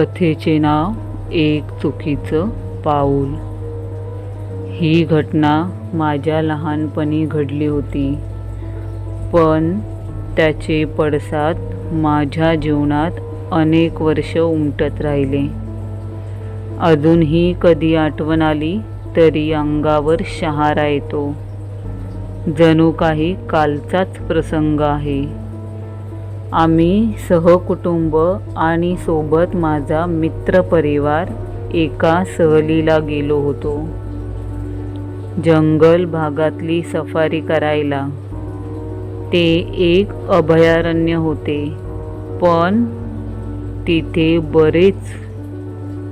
कथेचे नाव एक चुकीचं पाऊल. ही घटना माझ्या लहानपणी घडली होती. पण त्याचे पडसाद माझ्या जीवनात अनेक वर्ष उमटत राहिले. अजूनही कधी आठवण आली तरी अंगावर शहारा येतो. जणू काही कालचाच प्रसंग आहे. आम्ही सहकुटुंब आणि सोबत माझा मित्रपरिवार एका सहलीला गेलो होतो. जंगल भागातली सफारी करायला. ते एक अभयारण्य होते. पण तिथे बरेच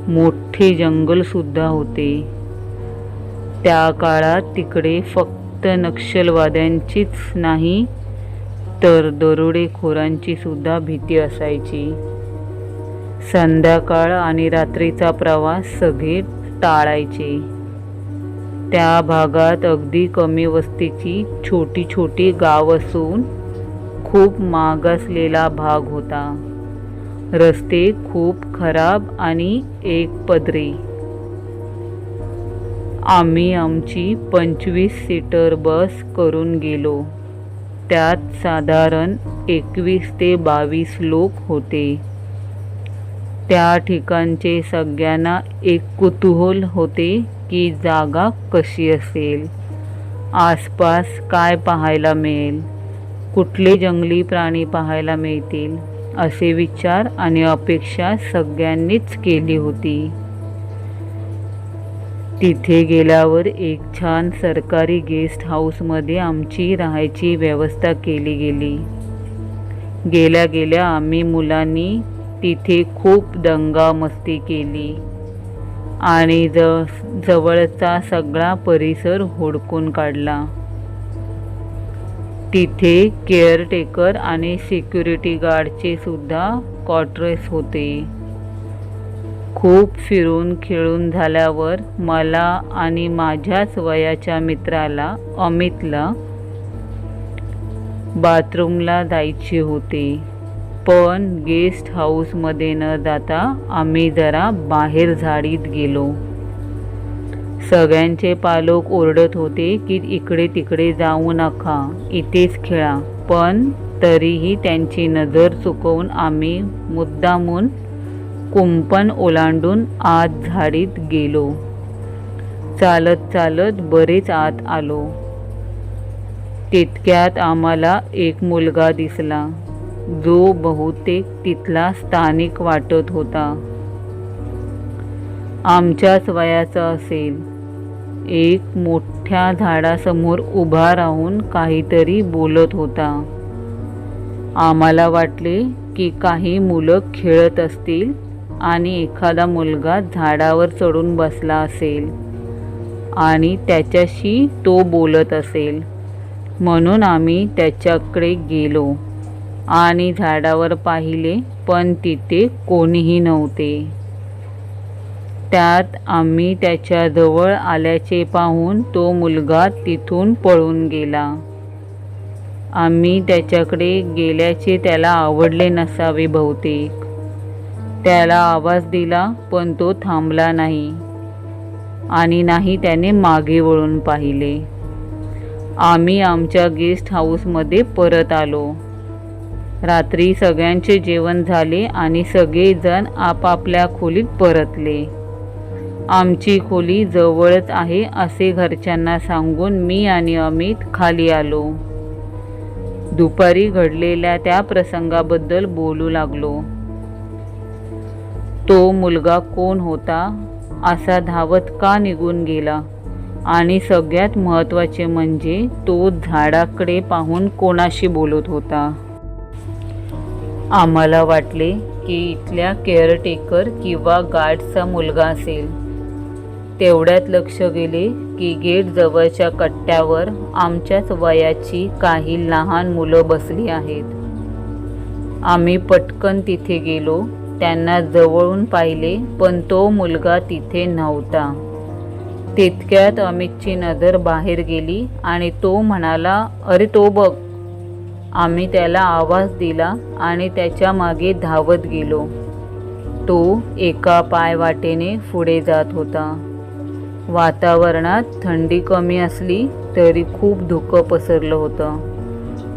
मोठे जंगलसुद्धा होते. त्या काळात तिकडे फक्त नक्षलवाद्यांचीच नाही तर दरोडेखोरांची सुद्धा भीती असायची. संध्याकाळ आणि रात्रीचा प्रवास सगळे टाळायचे. त्या भागात अगदी कमी वस्तीची छोटी छोटी गाव असून खूप मागासलेला भाग होता. रस्ते खूप खराब आणि एक पदरी. आम्ही आमची पंचवीस सीटर बस करून गेलो. त्यात साधारण एकवीस ते बावीस लोक होते. त्या ठिकाणचे सगळ्यांना एक कुतूहल होते की जागा कशी असेल? आसपास काय पाहायला मिळेल? कुठले जंगली प्राणी पाहायला मिळतील? असे विचार आणि अपेक्षा सगळ्यांनीच केली होती. तिथे गेल्यावर एक छान सरकारी गेस्ट हाऊसमध्ये आमची राहायची व्यवस्था केली गेली. गेल्या गेल्या आम्ही मुलांनी तिथे खूप दंगा मस्ती केली आणि ज जवळचा सगळा परिसर होडकून काढला. तिथे केअरटेकर आणि सिक्युरिटी गार्डचे सुद्धा क्वार्टर्स होते. खूप फिरून खेळून झाल्यावर मला आणि माझ्याच वयाच्या मित्राला अमितला बाथरूमला जायचे होते. पण गेस्ट हाऊसमध्ये न जाता आम्ही जरा बाहेर झाडीत गेलो. सगळ्यांचे पालक ओरडत होते की इकडे तिकडे जाऊ नका इथेच खेळा. पण तरीही त्यांची नजर चुकवून आम्ही मुद्दामून कुंपण ओलांडून आत झाडीत गेलो. चालत चालत बरेच आत आलो. तितक्यात आम्हाला एक मुलगा दिसला. जो बहुतेक तिथला स्थानिक वाटत होता. आमच्याच वयाचा असेल. एक मोठ्या झाडासमोर उभा राहून काहीतरी बोलत होता. आम्हाला वाटले की काही मुलं खेळत असतील. आणि एखादा मुलगा झाडावर चढून बसला असेल आणि त्याच्याशी तो बोलत असेल. म्हणून आम्ही त्याच्याकडे गेलो आणि झाडावर पाहिले पण तिथे कोणीही नव्हते. त्यात आम्ही त्याच्याजवळ आल्याचे पाहून तो मुलगा तिथून पळून गेला. आम्ही त्याच्याकडे गेल्याचे त्याला आवडले नसावे बहुतेक. त्याला आवाज दिला पण तो थांबला नाही. आणि नाही त्याने मागे वळून पाहिले. आम्ही आमच्या गेस्ट हाऊसमध्ये परत आलो. रात्री सगळ्यांचे जेवण झाले आणि सगळेजण आपापल्या खोलीत परतले. आमची खोली जवळच आहे असे घरच्यांना सांगून मी आणि अमित खाली आलो. दुपारी घडलेल्या त्या प्रसंगाबद्दल बोलू लागलो. तो मुलगा कोण होता असा धावत का निघून गेला? आणि सगळ्यात महत्त्वाचे म्हणजे तो झाडाकडे पाहून कोणाशी बोलत होता? आम्हाला वाटले की इथल्या केअरटेकर किंवा गार्डचा मुलगा असेल. तेवढ्यात लक्ष गेले की गेट जवळच्या कट्ट्यावर आमच्याच वयाची काही लहान मुलं बसली आहेत. आम्ही पटकन तिथे गेलो. त्यांना जवळून पाहिले पण तो मुलगा तिथे नव्हता. तितक्यात अमितची नजर बाहेर गेली आणि तो म्हणाला अरे तो बघ. आम्ही त्याला आवाज दिला आणि त्याच्यामागे धावत गेलो. तो एका पायवाटेने पुढे जात होता. वातावरणात थंडी कमी असली तरी खूप धुकं पसरलं होतं.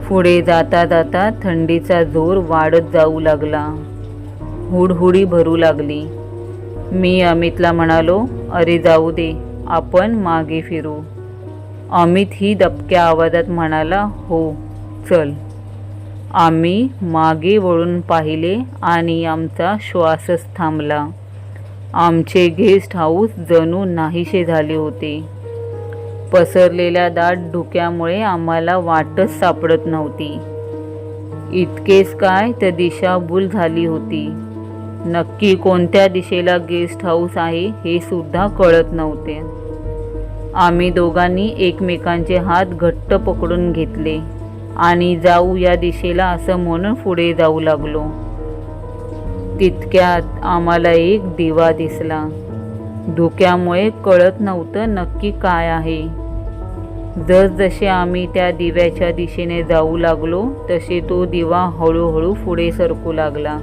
पुढे जाता जाता थंडीचा जोर वाढत जाऊ लागला. हुडहुडी भरू लागली. मी अमितला म्हणालो अरे जाऊ दे आपण मागे फिरू. अमित ही दबक्या आवाजात म्हणाला हो चल. आम्ही मागे वळून पाहिले आणि आमचा श्वासच थांबला. आमचे गेस्ट हाऊस जणू नाहीसे झाले होते. पसरलेल्या दाट धुक्यामुळे आम्हाला वाटच सापडत नव्हती. इतकेच काय तर दिशाभूल झाली होती. नक्की कोणत्या दिशेला गेस्ट हाऊस आहे हे सुद्धा कळत नव्हते. आम्ही दोघांनी एकमेकांचे हात घट्ट पकडून घेतले आणि जाऊ या दिशेला असं म्हणून पुढे जाऊ लागलो. तितक्यात आम्हाला एक दिवा दिसला. धुक्यामुळे कळत नव्हतं नक्की काय आहे. जसजसे आम्ही त्या दिव्याच्या दिशेने जाऊ लागलो तसे तो दिवा हळूहळू पुढे सरकू लागला.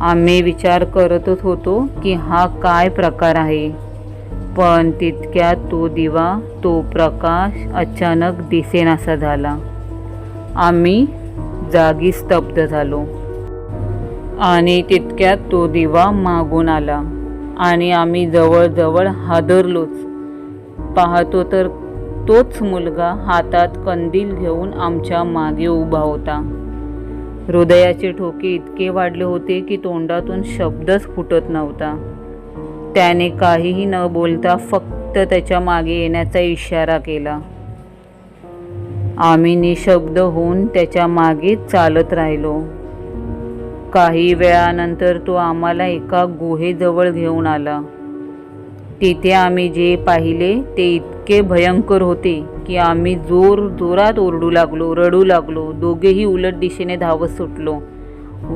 आम्ही विचार करतच होतो की हा काय प्रकार आहे. पण तितक्यात तो दिवा तो प्रकाश अचानक दिसेनासा झाला. आम्ही जागी स्तब्ध झालो. आणि तितक्यात तो दिवा मागून आला. आणि आम्ही जवळजवळ हादरलोच. पाहतो तर तोच मुलगा हातात कंदील घेऊन आमच्या मागे उभा होता. हृदयाचे ठोके इतके वाढले होते की तोंडातून शब्दच फुटत नव्हता. त्याने काहीही न बोलता फक्त त्याच्यामागे येण्याचा इशारा केला. आम्ही निशब्द होऊन त्याच्यामागे चालत राहिलो. काही वेळानंतर तो आम्हाला एका गुहेजवळ घेऊन आला. तिथे आम्ही जे पाहिले ते इतके भयंकर होते की आम्ही जोर जोरात ओरडू लागलो रडू लागलो. दोघेही उलट दिशेने धावत सुटलो.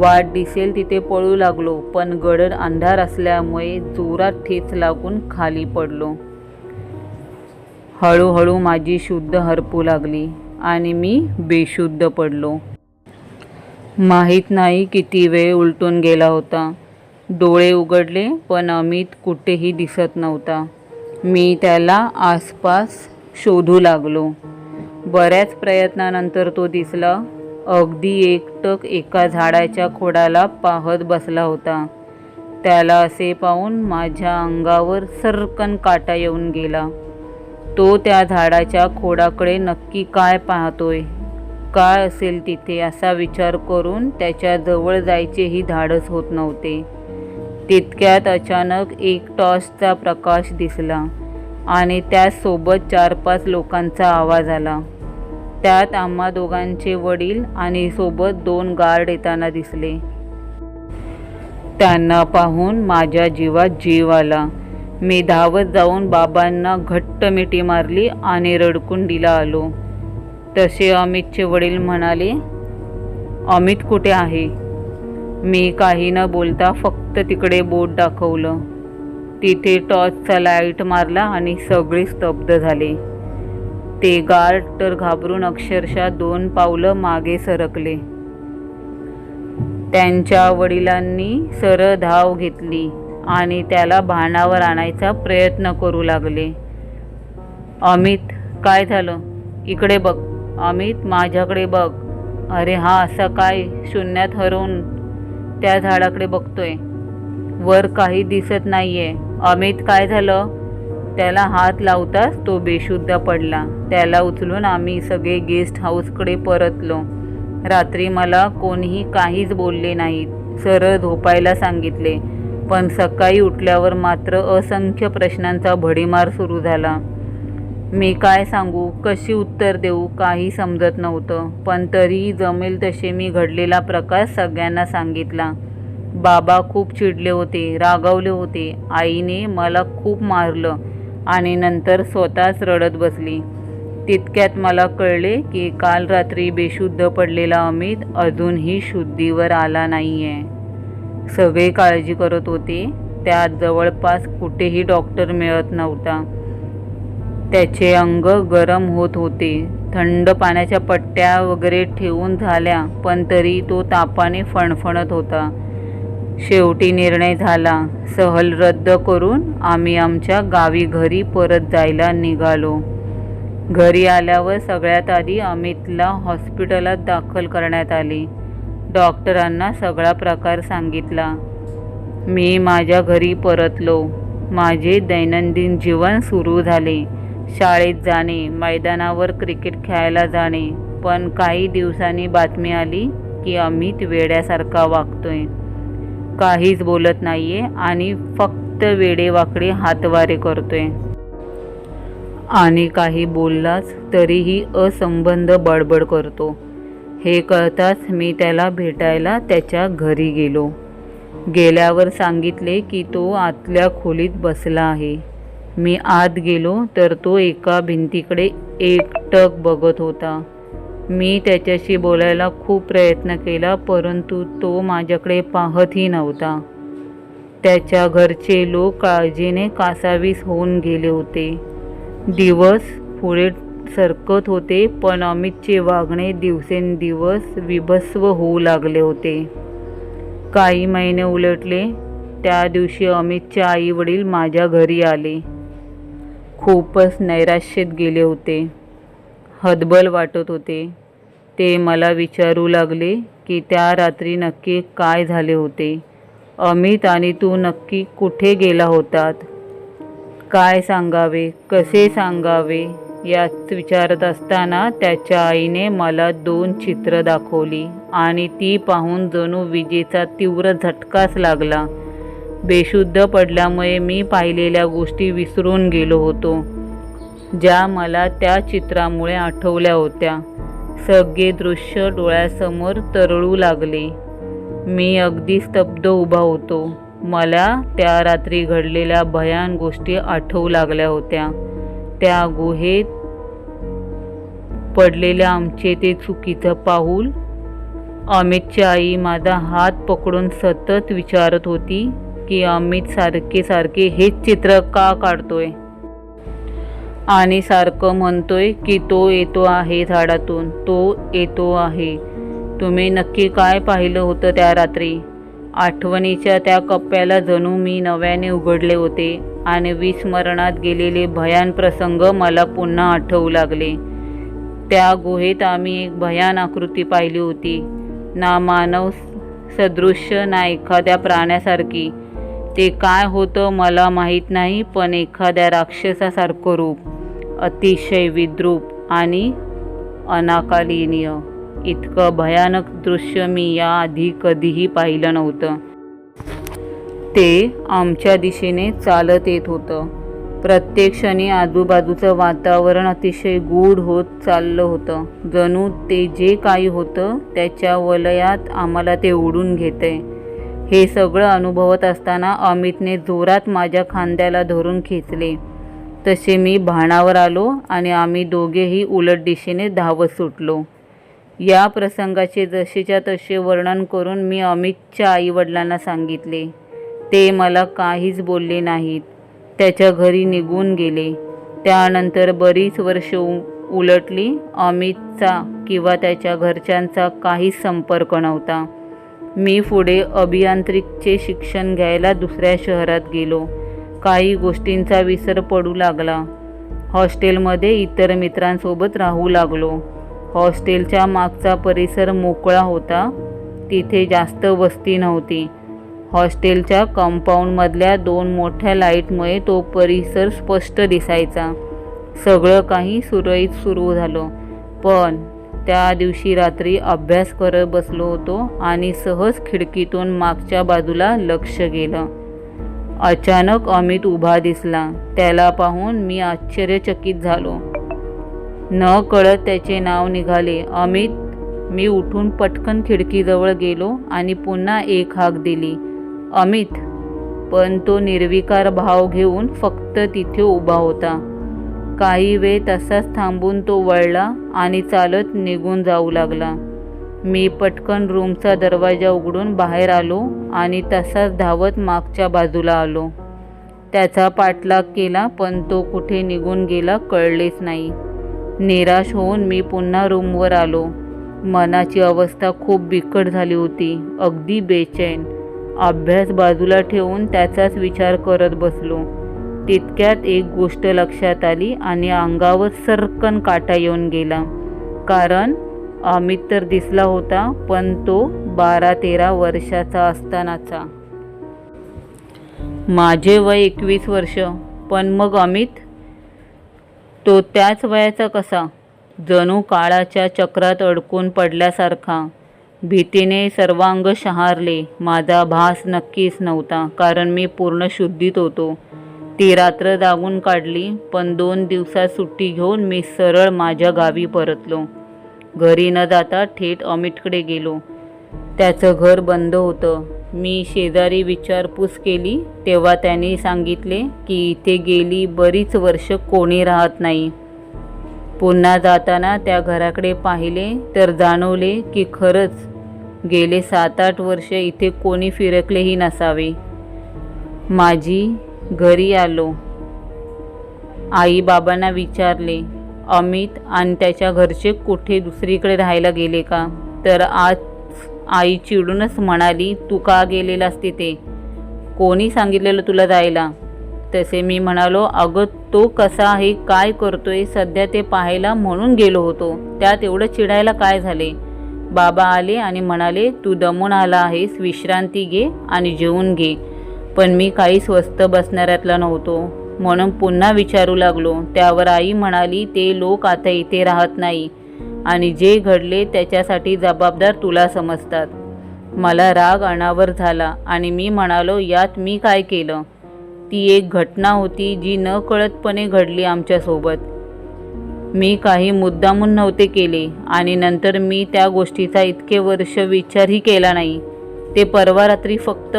वाट दिसेल तिथे पळू लागलो पण गडद अंधार असल्यामुळे जोरात ठेच लागून खाली पडलो. हळूहळू माझी शुद्ध हरपू लागली आणि मी बेशुद्ध पडलो. माहीत नाही किती वेळ उलटून गेला होता. डोळे उघडले पण अमित कुठेही दिसत नव्हता. मी त्याला आसपास शोधू लागलो. बऱ्याच प्रयत्नानंतर तो दिसला. अगदी एकटक एका झाडाच्या खोडाला पाहत बसला होता. त्याला असे पाहून माझ्या अंगावर सरकन काटा येऊन गेला. तो त्या झाडाच्या खोडाकडे नक्की काय पाहतोय? काय असेल तिथे असा विचार करून त्याच्याजवळ जायचेही धाडस होत नव्हते. तितक्यात अचानक एक टॉर्चचा प्रकाश दिसला आणि त्यासोबत चार पाच लोकांचा आवाज आला. त्यात आम्हा दोघांचे वडील आणि सोबत दोन गार्ड येताना दिसले. त्यांना पाहून माझ्या जीवात जीव आला. मी धावत जाऊन बाबांना घट्ट मिठी मारली आणि रडकुंडीला आलो. तसे अमितचे वडील म्हणाले अमित कुठे आहे? मी काही न बोलता फक्त तिकडे बोट दाखवलं. तिथे टॉर्चचा लाइट मारला आणि सगळे स्तब्ध झाले. ते गार्ड तर घाबरून अक्षरशः दोन पावलं मागे सरकले. त्यांच्या वडिलांनी सरळ धाव घेतली आणि त्याला भानावर आणायचा प्रयत्न करू लागले. अमित काय झालं? इकडे बघ. अमित माझ्याकडे बघ. अरे हा असा काय? शून्यात हरवून त्या झाडाकडे बघतोय. वर काही दिसत नाहीये. अमित काय झालं? त्याला हात लावताच तो बेशुद्ध पडला. त्याला उचलून आम्ही सगळे गेस्ट हाऊसकडे परतलो. रात्री मला कोणीही काहीच बोलले नाहीत. सरळ झोपायला सांगितले. पण सकाळी उठल्यावर मात्र असंख्य प्रश्नांचा भडीमार सुरू झाला. मी काय सांगू कशी उत्तर देऊ काही समजत नव्हतं. पण तरीही जमेल तसे मी घडलेला प्रकार सगळ्यांना सांगितला. बाबा खूप चिडले होते रागावले होते. आईने मला खूप मारलं आणि नंतर स्वतःच रडत बसली. तितक्यात मला कळले की काल रात्री बेशुद्ध पडलेला अमित अजूनही शुद्धीवर आला नाही आहे सगळे काळजी करत होते. त्यात जवळपास कुठेही डॉक्टर मिळत नव्हता. त्याचे अंग गरम होत होते. थंड पाण्याच्या पट्ट्या वगैरे ठेवून झाल्या पण तरी तो तापाने फणफणत होता. शेवटी निर्णय झाला सहल रद्द करून आम्ही आमच्या गावी घरी परत जायला निघालो. घरी आल्यावर सगळ्यात आधी अमितला हॉस्पिटलात दाखल करण्यात आले. डॉक्टरांना सगळा प्रकार सांगितला. मी माझ्या घरी परतलो. माझे दैनंदिन जीवन सुरू झाले. शाळेत जाणे मैदानावर क्रिकेट खेळायला जाणे. पण काही दिवसांनी बातमी आली की अमित वेड्यासारखा वागतोय. काहीच बोलत नाहीये आणि फक्त वेडेवाकडे हातवारे करतोय. आणि काही बोललाच तरीही असंबंध बडबड करतो. हे कळताच मी त्याला भेटायला त्याच्या घरी गेलो. गेल्यावर सांगितले की तो आतल्या खोलीत बसला आहे. मी आत गेलो तर तो एका भिंतीकडे एकटक बघत होता. मी त्याच्याशी बोलायला खूप प्रयत्न केला परंतु तो माझ्याकडे पाहतही नव्हता. त्याच्या घरचे लोक काळजीने कासावीस होऊन गेले होते. दिवस पुढे सरकत होते पण अमितचे वागणे दिवसेंदिवस विभस्व होऊ लागले होते. काही महिने उलटले. त्या दिवशी अमितचे आई वडील माझ्या घरी आले. खूपच नैराश्यत गेले होते. हतबल वाटत होते. ते मला विचारू लागले की त्या रात्री नक्की काय झाले होते. अमित आणि तू नक्की कुठे गेला होतात? काय सांगावे? कसे सांगावे? याच विचारत असताना त्याच्या आईने मला दोन चित्र दाखवली आणि ती पाहून जणू विजेचा तीव्र झटकाच लागला. बेशुद्ध पडल्यामुळे मी पाहिलेल्या गोष्टी विसरून गेलो होतो ज्या मला त्या चित्रामुळे आठवल्या होत्या. सगळे दृश्य डोळ्यासमोर तरळू लागले. मी अगदी स्तब्ध उभा होतो. मला त्या रात्री घडलेल्या भयान गोष्टी आठवू लागल्या होत्या. त्या गुहेत पडलेल्या आमचे ते चुकीचं पाऊल? अमितची आई माझा हात पकडून सतत विचारत होती की अमित सारखे सारखे हेच चित्र का काढतोय? आणि सारखं म्हणतोय की तो येतो आहे झाडातून तो येतो आहे. तुम्ही नक्की काय पाहिलं होतं त्या रात्री? आठवणीच्या त्या कप्प्याला जणू मी नव्याने उघडले होते आणि विस्मरणात गेलेले भयान प्रसंग मला पुन्हा आठवू लागले. त्या गुहेत आम्ही एक भयान आकृती पाहिली होती. ना मानव सदृश्य ना एखाद्या प्राण्यासारखी. ते काय होतं मला माहीत नाही पण एखाद्या राक्षसासारखं रूप अतिशय विद्रूप आणि अनाकालीनीय. इतकं भयानक दृश्य मी याआधी कधीही पाहिलं नव्हतं. ते आमच्या दिशेने चालत येत होतं. प्रत्येक क्षणी आजूबाजूचं वातावरण अतिशय गूढ होत चाललं होतं. जणू ते जे काही होतं त्याच्या वलयात आम्हाला ते ओढून घेतंय. हे सगळं अनुभवत असताना अमितने जोरात माझ्या खांद्याला धरून खेचले. तसे मी भाणावर आलो आणि आम्ही दोघेही उलट दिशेने धावत सुटलो. या प्रसंगाचे जसेच्या तसे वर्णन करून मी अमितच्या आईवडिलांना सांगितले ते मला काहीच बोलले नाहीत. त्याच्या घरी निघून गेले. त्यानंतर बरीच वर्ष उलटली. अमितचा किंवा त्याच्या घरच्यांचा काहीच संपर्क नव्हता. मी पुढे अभियांत्रिकचे शिक्षण घ्यायला दुसऱ्या शहरात गेलो. काही गोष्टींचा विसर पडू लागला. हॉस्टेलमध्ये इतर मित्रांसोबत राहू लागलो. हॉस्टेलच्या मागचा परिसर मोकळा होता. तिथे जास्त वस्ती नव्हती. हॉस्टेलच्या कंपाऊंडमधल्या दोन मोठ्या लाईटमुळे तो परिसर स्पष्ट दिसायचा. सगळं काही सुरळीत सुरू झालं. पण त्या दिवशी रात्री अभ्यास करत बसलो होतो आणि सहज खिडकीतून मागच्या बाजूला लक्ष गेलं. अचानक अमित उभा दिसला. त्याला पाहून मी आश्चर्यचकित झालो. न कळत त्याचे नाव निघाले. अमित मी उठून पटकन खिडकीजवळ गेलो आणि पुन्हा एक हाक दिली. अमित. पण तो निर्विकार भाव घेऊन फक्त तिथे उभा होता. काही वेळ तसाच थांबून तो वळला आणि चालत निघून जाऊ लागला. मी पटकन रूमचा दरवाजा उघडून बाहेर आलो आणि तसाच धावत मागच्या बाजूला आलो. त्याचा पाठलाग केला पण तो कुठे निघून गेला कळलेच नाही. निराश होऊन मी पुन्हा रूमवर आलो. मनाची अवस्था खूप बिकट झाली होती अगदी बेचैन. अभ्यास बाजूला ठेवून त्याचाच विचार करत बसलो. तितक्यात एक गोष्ट लक्षात आली आणि अंगावर सरकन काटा येऊन गेला. कारण अमित तर दिसला होता पण तो बारा तेरा वर्षाचा असतानाचा. माझे वय एकवीस वर्ष पण मग अमित? तो त्याच वयाचा कसा? जणू काळाच्या चक्रात अडकून पडल्यासारखा. भीतीने सर्वांग शहारले. माझा भास नक्कीच नव्हता कारण मी पूर्ण शुद्धीत होतो. ती रात्र दागून काढली पण दोन दिवसात सुट्टी घेऊन मी सरळ माझ्या गावी परतलो. घरी न जाता थेट अमितकडे गेलो. त्याचं घर बंद होतं. मी शेजारी विचारपूस केली तेव्हा त्यांनी सांगितले की इथे गेली बरीच वर्ष कोणी राहत नाही. पुन्हा जाताना त्या घराकडे पाहिले तर जाणवले की खरंच गेले सात आठ वर्ष इथे कोणी फिरकलेही नसावे. माझी घरी आलो. आई बाबांना विचारले अमित आणि त्याच्या घरचे कुठे दुसरीकडे राहायला गेले का? तर आज आई चिडूनच म्हणाली तू का गेलेलास तिथे कोणी सांगितलेलं तुला जायला? तसे मी म्हणालो अगं तो कसा आहे काय करतोय सध्या ते पाहायला म्हणून गेलो होतो. त्यात एवढं चिडायला काय झाले? बाबा आले आणि म्हणाले तू दमून आला आहेस विश्रांती घे आणि जेवून घे. पण मी काही स्वस्त बसणाऱ्यातला नव्हतो. म्हणून पुन्हा विचारू लागलो. त्यावर आई म्हणाली ते लोक आता इथे राहत नाही आणि जे घडले त्याच्यासाठी जबाबदार तुला समजतात. मला राग अनावर झाला आणि मी म्हणालो यात मी काय केलं? ती एक घटना होती जी न कळतपणे घडली आमच्यासोबत मी काही मुद्दामून नव्हते केले आणि नंतर मी त्या गोष्टीचा इतके वर्ष विचारही केला नाही. ते परवा रात्री फक्त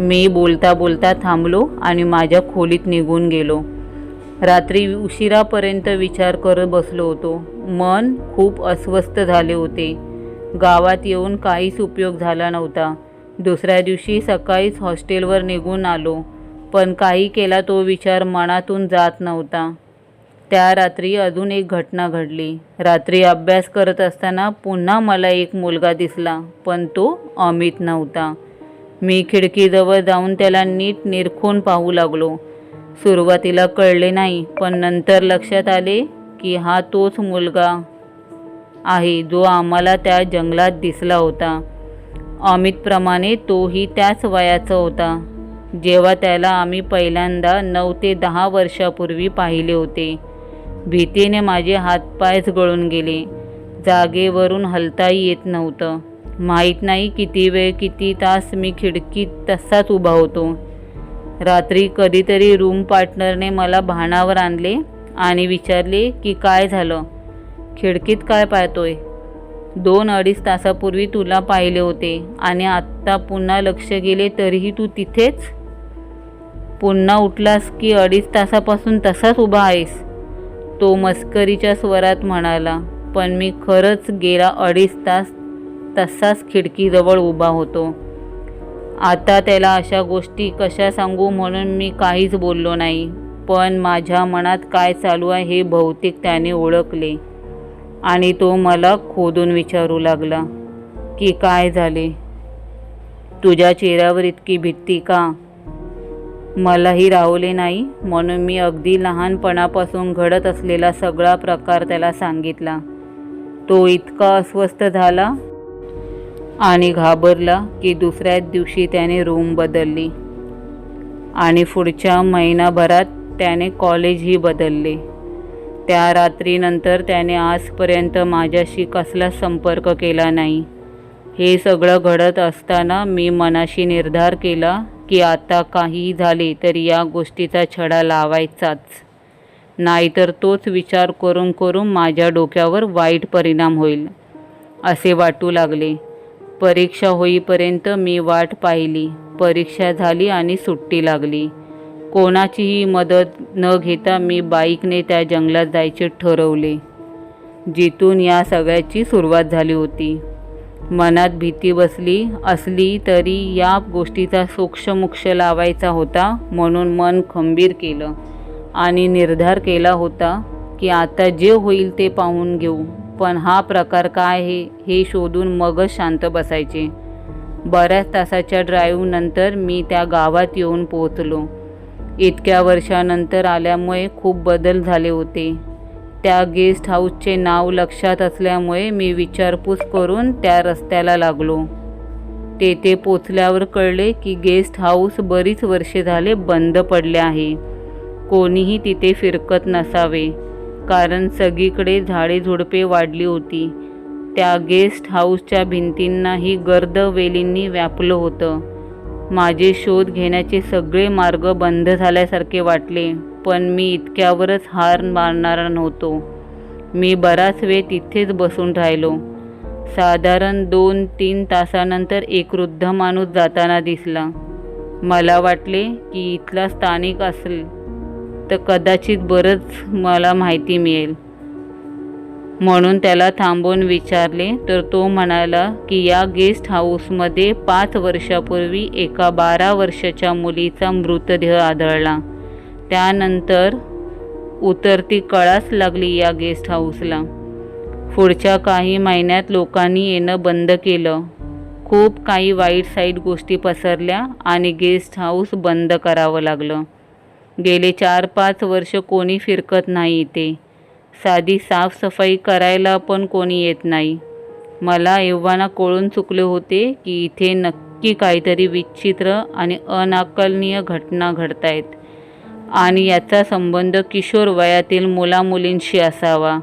मी बोलता बोलता थांबलो आणि माझ्या खोलीत निघून गेलो. रात्री उशिरापर्यंत विचार करत बसलो होतो. मन खूप अस्वस्थ झाले होते. गावात येऊन काहीच उपयोग झाला नव्हता. दुसऱ्या दिवशी सकाळीच हॉस्टेलवर निघून आलो पण काही केला तो विचार मनातून जात नव्हता. त्या रात्री अजून एक घटना घडली. रात्री अभ्यास करत असताना पुन्हा मला एक मुलगा दिसला पण तो अमित नव्हता. मी खिडकीजवळ जाऊन त्याला नीट निरखून पाहू लागलो. सुरुवातीला कळले नाही पण नंतर लक्षात आले की हा तोच मुलगा आहे जो आम्हाला त्या जंगलात दिसला होता. अमितप्रमाणे तोही त्याच वयाचा होता. जेव्हा त्याला आम्ही पहिल्यांदा नऊ ते दहा वर्षापूर्वी पाहिले होते. भीतीने माझे हातपायच गळून गेले. जागेवरून हलताही येत नव्हतं. माहीत नाही किती वेळ किती तास मी खिडकीत तसाच उभा होतो. रात्री कधीतरी रूम पार्टनरने मला भानावर आणले आणि विचारले की काय झालं? खिडकीत काय पाहतोय? दोन अडीच तासापूर्वी तुला पाहिले होते आणि आत्ता पुन्हा लक्ष गेले तरीही तू तिथेच? पुन्हा उठलास की अडीच तासापासून तसाच उभा आहेस? तो मस्करीच्या स्वरात म्हणाला पण मी खरंच गेला अडीच तास तसाच खिडकीजवळ उभा होतो. आता त्याला अशा गोष्टी कशा सांगू म्हणून मी काहीच बोललो नाही पण माझ्या मनात काय चालू आहे हे बहुतेक त्याने ओळखले आणि तो मला खोदून विचारू लागला की काय झाले? तुझ्या चेहऱ्यावर इतकी भीती का? मलाही राहवले नाही म्हणून मी अगदी लहानपणापासून घडत असलेला सगळा प्रकार त्याला सांगितला. तो इतका अस्वस्थ झाला आणि घाबरला की दुसऱ्याच दिवशी त्याने रूम बदलली. आणि पुढच्या महिनाभरात त्याने कॉलेजही बदलले. त्या रात्रीनंतर त्याने आजपर्यंत माझ्याशी कसला संपर्क केला नाही. हे सगळं घडत असताना मी मनाशी निर्धार केला की आता काहीही झाले तरी या गोष्टीचा छडा लावायचाच. नाहीतर तोच विचार करून करून माझ्या डोक्यावर वाईट परिणाम होईल असे वाटू लागले. परीक्षा होईपर्यंत मी वाट पाहिली. परीक्षा झाली आणि सुट्टी लागली. कोणाचीही मदत न घेता मी बाईकने त्या जंगलात जायचे ठरवले. जिथून या सगळ्याची सुरुवात झाली होती. मनात भीती बसली असली तरी या गोष्टीचा सूक्ष्मोक्ष लावायचा होता म्हणून मन खंबीर केलं आणि निर्धार केला होता की आता जे होईल ते पाहून घेऊ. पण हा प्रकार काय आहे हे शोधून मगच शांत बसायचे. बऱ्याच तासाच्या ड्राईव्हनंतर मी त्या गावात येऊन पोहोचलो. इतक्या वर्षानंतर आल्यामुळे खूप बदल झाले होते. त्या गेस्ट हाऊसचे नाव लक्षात असल्यामुळे मी विचारपूस करून त्या रस्त्याला लागलो. तेथे पोचल्यावर कळले की गेस्ट हाऊस बरीच वर्षे झाले बंद पडले आहे. कोणीही तिथे फिरकत नसावे. कारण सगळीकडे झाडे झुडपे वाढली होती. त्या गेस्ट हाऊसच्या भिंतींनाही गर्द वेलींनी व्यापलं होतं. माझे शोध घेण्याचे सगळे मार्ग बंद झाल्यासारखे वाटले पण मी इतक्यावरच हार मारणारा नव्हतो. मी बराच वेळ तिथेच बसून राहिलो. साधारण दोन तीन तासानंतर एक वृद्ध माणूस जाताना दिसला. मला वाटले की इथला स्थानिक असेल. तर कदाचित बरंच मला माहिती मिळेल. म्हणून त्याला थांबवून विचारले तर तो म्हणाला की या गेस्ट हाऊसमध्ये पाच वर्षापूर्वी एका बारा वर्षाच्या मुलीचा मृतदेह आढळला. त्यानंतर उतरती कळाच लागली या गेस्ट हाऊसला. पुढच्या काही महिन्यात लोकांनी येणं बंद केलं. खूप काही वाईट साईट गोष्टी पसरल्या आणि गेस्ट हाऊस बंद करावं लागलं. गेले चार पाच वर्ष कोणी फिरकत नाही इथे. साधी साफसफाई करायला पण कोणी येत नाही. मला एव्हाना कळून चुकले होते की इथे नक्की काहीतरी विचित्र आणि अनाकलनीय घटना घडत आहेत आणि याचा संबंध किशोर वयातील मुलामुलींशी असावा.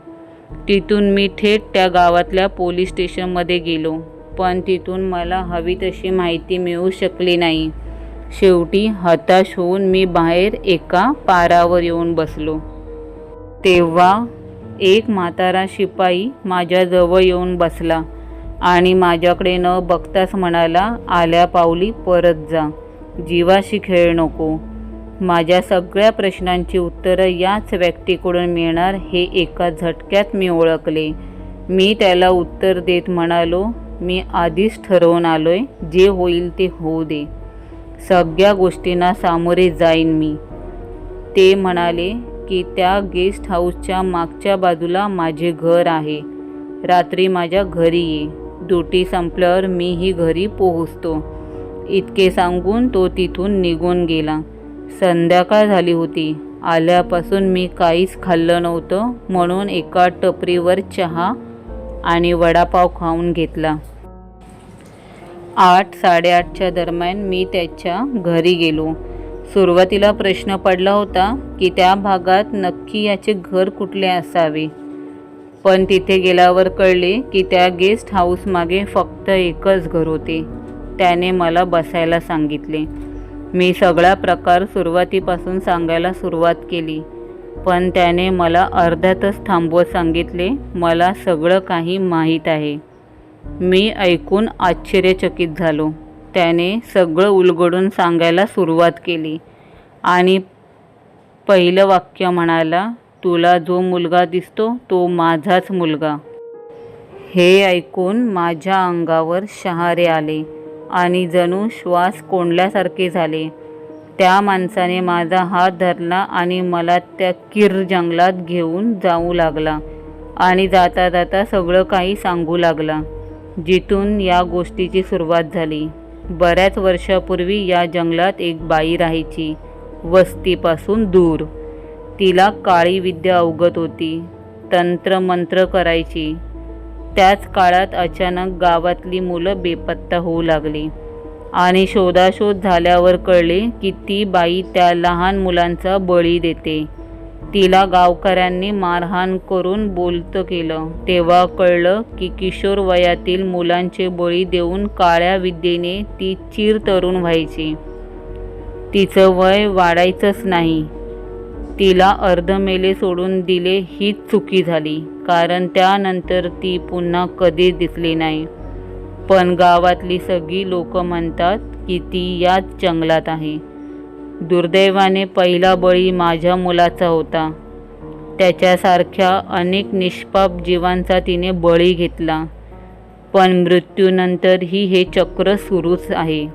तिथून मी थेट त्या गावातल्या पोलीस स्टेशनमध्ये गेलो. पण तिथून मला हवी तशी माहिती मिळू शकली नाही. शेवटी हताश होऊन मी बाहेर एका पारावर येऊन बसलो. तेव्हा एक म्हातारा शिपाई माझ्याजवळ येऊन बसला आणि माझ्याकडे न बघताच म्हणाला आल्या पावली परत जा. जीवाशी खेळ नको. माझ्या सगळ्या प्रश्नांची उत्तरं याच व्यक्तीकडून मिळणार हे एका झटक्यात मी ओळखले. मी त्याला उत्तर देत म्हणालो मी आधीच ठरवून आलोय जे होईल ते होऊ दे. सगळ्या गोष्टींना सामोरे जाईन मी. ते म्हणाले की त्या गेस्ट हाऊसच्या मागच्या बाजूला माझे घर आहे. रात्री माझ्या घरी ये. ड्युटी संपल्यावर मीही घरी पोहोचतो. इतके सांगून तो तिथून निघून गेला. संध्याकाळ झाली होती. आल्यापासून मी काहीच खाल्लं नव्हतं म्हणून एका टपरीवर चहा आणि वडापाव खाऊन घेतला. आठ साडेआठच्या दरम्यान मी त्याच्या घरी गेलो. सुरुवातीला प्रश्न पडला होता की त्या भागात नक्की याचे घर कुठले असावे? पण तिथे गेल्यावर कळले की त्या गेस्ट हाऊसमागे फक्त एकच घर होते. त्याने मला बसायला सांगितले. मी सगळा प्रकार सुरुवातीपासून सांगायला सुरुवात केली. पण त्याने मला अर्ध्यातच थांबवत सांगितले मला सगळं काही माहीत आहे. मी ऐकून आश्चर्यचकित झालो. त्याने सगळं उलगडून सांगायला सुरुवात केली आणि पहिलं वाक्य म्हणाला तुला जो मुलगा दिसतो तो माझाच मुलगा. हे ऐकून माझ्या अंगावर शहारे आले आणि जणू श्वास कोंडल्यासारखे झाले. त्या माणसाने माझा हात धरला आणि मला त्या किर जंगलात घेऊन जाऊ लागला आणि जाता जाता सगळं काही सांगू लागला. जिथून या गोष्टीची सुरुवात झाली. बऱ्याच वर्षापूर्वी या जंगलात एक बाई राहायची वस्तीपासून दूर. तिला काळी विद्या अवगत होती. तंत्रमंत्र करायची. त्याच काळात अचानक गावातली मुलं बेपत्ता होऊ लागली. आणि शोधाशोध झाल्यावर कळले की ती बाई त्या लहान मुलांचा बळी देते. तिला गावकऱ्यांनी मारहाण करून बोलतं केलं. तेव्हा कळलं की किशोर वयातील मुलांचे बळी देऊन काळ्या विद्येने ती चिर तरुण व्हायची. तिचं वय वाढायचंच नाही. तिला अर्धमेले सोडून दिले हीच चुकी झाली कारण त्यानंतर ती पुन्हा कधीच दिसली नाही. पण गावातली सगळी लोक म्हणतात की ती याच जंगलात आहे. दुर्दैवाने पहिला बळी माझ्या मुलाचा होता. त्याच्यासारख्या अनेक निष्पाप जीवांचा तिने बळी घेतला. पण मृत्यूनंतरही हे चक्र सुरूच आहे.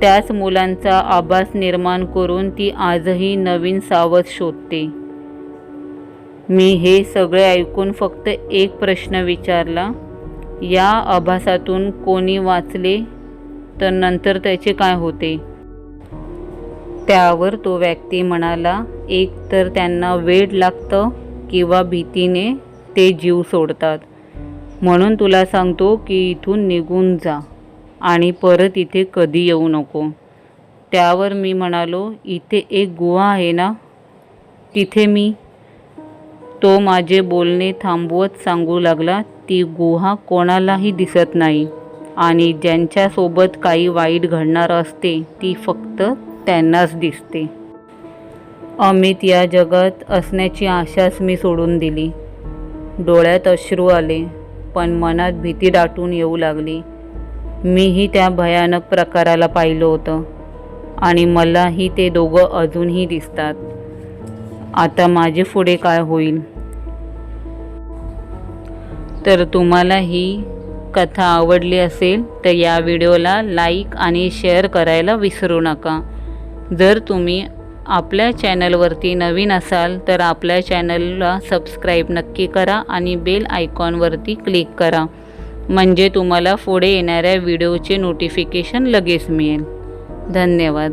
त्याच मुलांचा आभास निर्माण करून ती आजही नवीन सावध शोधते. मी हे सगळे ऐकून फक्त एक प्रश्न विचारला या आभासातून कोणी वाचले? तर नंतर त्याचे काय होते? त्यावर तो व्यक्ती म्हणाला एक तर त्यांना वेड लागतं किंवा भीतीने ते जीव सोडतात. म्हणून तुला सांगतो की इथून निघून जा आणि परत इथे कधी येऊ नको. त्यावर मी म्हणालो इथे एक गुहा आहे ना? तिथे मी. तो माझे बोलणे थांबवत सांगू लागला ती गुहा कोणालाही दिसत नाही आणि ज्यांच्यासोबत काही वाईट घडणार असते ती फक्त त्यांनाच दिसते. अमित या जगात असण्याची आशाच मी सोडून दिली. डोळ्यात अश्रू आले पण मनात भीती दाटून येऊ लागली. मीही त्या भयानक प्रकाराला पाहिलं होतं आणि मलाही ते दोघं अजूनही दिसतात. आता माझे पुढे काय होईल? तर तुम्हाला ही कथा आवडली असेल तर या व्हिडिओला लाईक आणि शेअर करायला विसरू नका. जर तुम्ही आपल्या चॅनलवरती नवीन असाल तर आपल्या चॅनलला सबस्क्राईब नक्की करा आणि बेल आयकॉनवरती क्लिक करा. म्हणजे तुम्हाला पुढे येणाऱ्या व्हिडिओचे नोटिफिकेशन लगेच मिळेल. धन्यवाद.